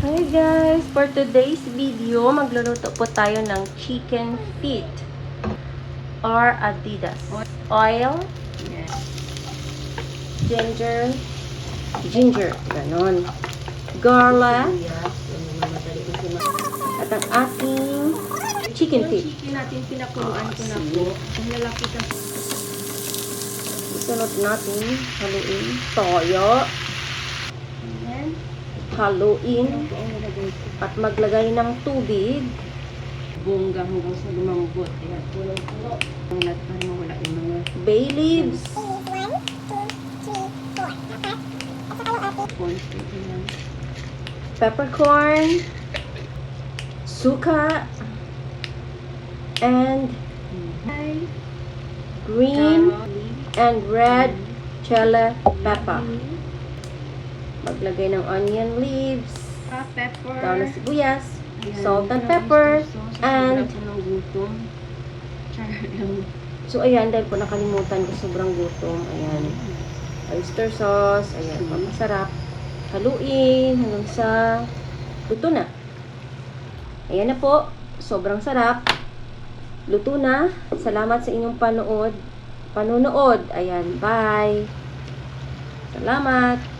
Hi guys! For today's video, magluluto po tayo ng chicken feet or Adidas. Oil, ginger, ginger, ganon. Garlic. Yung at ang ating chicken Yung feet. chicken natin, pinakuluan ko na po. Ang lalaki ka. Isunod natin, haluin, toyo, Ayan. Haluin, at maglagay ng tubig. Bongga hanggang sa lumambot. Ayan, pulo-pulo. Ang lahat para mawala yung mga Bay leaves, peppercorn, suka, and Hi. green and red chili pepper. Maglagay ng onion leaves, Ah, pepper. daw na sibuyas, Ayan. salt and pepper, so, and so ayan, dahil po nakalimutan ko sobrang gutom, ayan, oyster sauce, ayan, papasarap, haluin hanggang sa luto na. Ayan na po, sobrang sarap, luto na, salamat sa inyong panood, panunood, ayan, bye, salamat.